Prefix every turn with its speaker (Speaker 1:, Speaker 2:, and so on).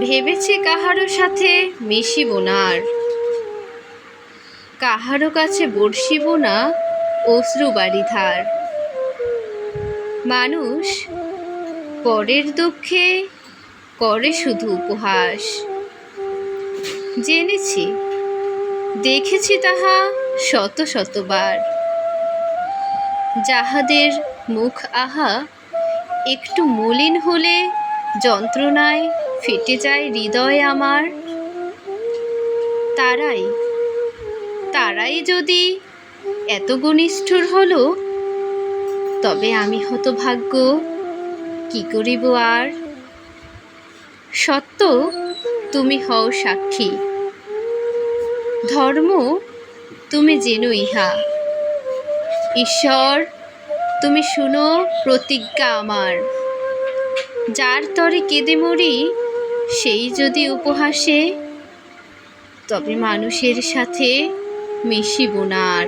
Speaker 1: ভেবেছে কাহারো সাথে মিশিব না আর। কাহারো কাছে বর্ষিব না অশ্রু বাড়ি ধার মানুষ পরের দুঃখে করে শুধু উপহাস। জেনেছি, দেখেছি তাহা শত শতবার। যাহাদের মুখ আহা একটু মলিন হলে যন্ত্রণায় ফেটে যায় হৃদয় আমার। তারাই তারাই যদি এত ঘনিষ্ঠুর হলো, তবে আমি হতভাগ্য, কি করিব আর? সত্য, তুমি হও সাক্ষী। ধর্ম, তুমি জেনো ইহা। ঈশ্বর, তুমি শুনো প্রতিজ্ঞা আমার। যার তরে কেঁদে মরি সেই যদি উপহাসে তবে মানুষের সাথে মিশিব না আর।